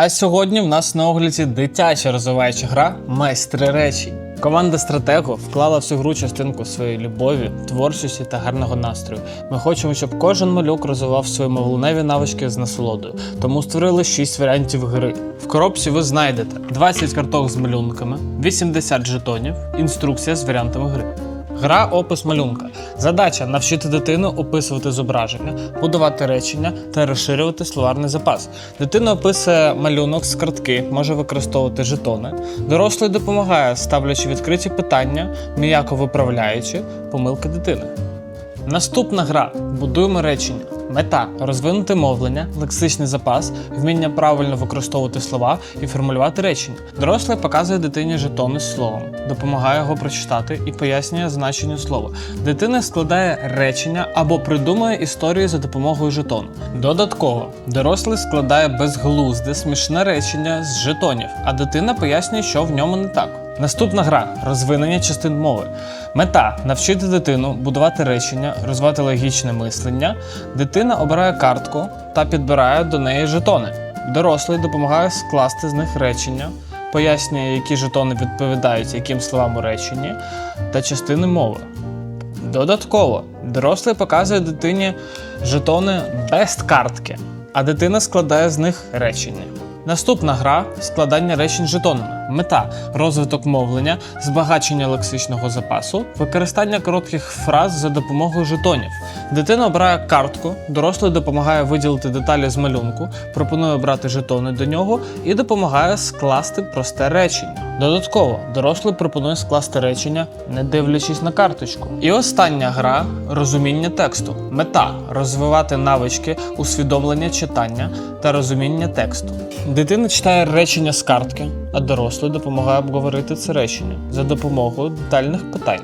А сьогодні в нас на огляді дитяча розвиваюча гра Майстри речі. Команда стратего вклала в цю гру частинку своєї любові, творчості та гарного настрою. Ми хочемо, щоб кожен малюк розвивав свої мовленеві навички з насолодою. Тому створили 6 варіантів гри. В коробці ви знайдете 20 карток з малюнками, 80 жетонів, інструкція з варіантами гри. Гра опис малюнка. Задача навчити дитину описувати зображення, будувати речення та розширювати словарний запас. Дитина описує малюнок з картки, може використовувати жетони. Дорослий допомагає, ставлячи відкриті питання, м'яко виправляючи помилки дитини. Наступна гра будуємо речення. Мета розвинути мовлення, лексичний запас, вміння правильно використовувати слова і формулювати речення. Дорослий показує дитині жетони з словом, допомагає його прочитати і пояснює значення слова. Дитина складає речення або придумує історію за допомогою жетону. Додатково, дорослий складає безглузде смішне речення з жетонів, а дитина пояснює, що в ньому не так. Наступна гра розвинення частин мови. Мета навчити дитину будувати речення, розвивати логічне мислення. Дитина обирає картку та підбирає до неї жетони. Дорослий допомагає скласти з них речення, пояснює, які жетони відповідають яким словам у реченні та частини мови. Додатково, дорослий показує дитині жетони без картки, а дитина складає з них речення. Наступна гра складання речень жетонами. Мета розвиток мовлення, збагачення лексичного запасу, використання коротких фраз за допомогою жетонів. Дитина обирає картку, дорослий допомагає виділити деталі з малюнку, пропонує обрати жетони до нього і допомагає скласти просте речення. Додатково, дорослий пропонує скласти речення, не дивлячись на карточку. І остання гра розуміння тексту. Мета розвивати навички усвідомлення читання та розуміння тексту. Дитина читає речення з картки, а дорослий допомагає обговорити це речення за допомогою детальних питань.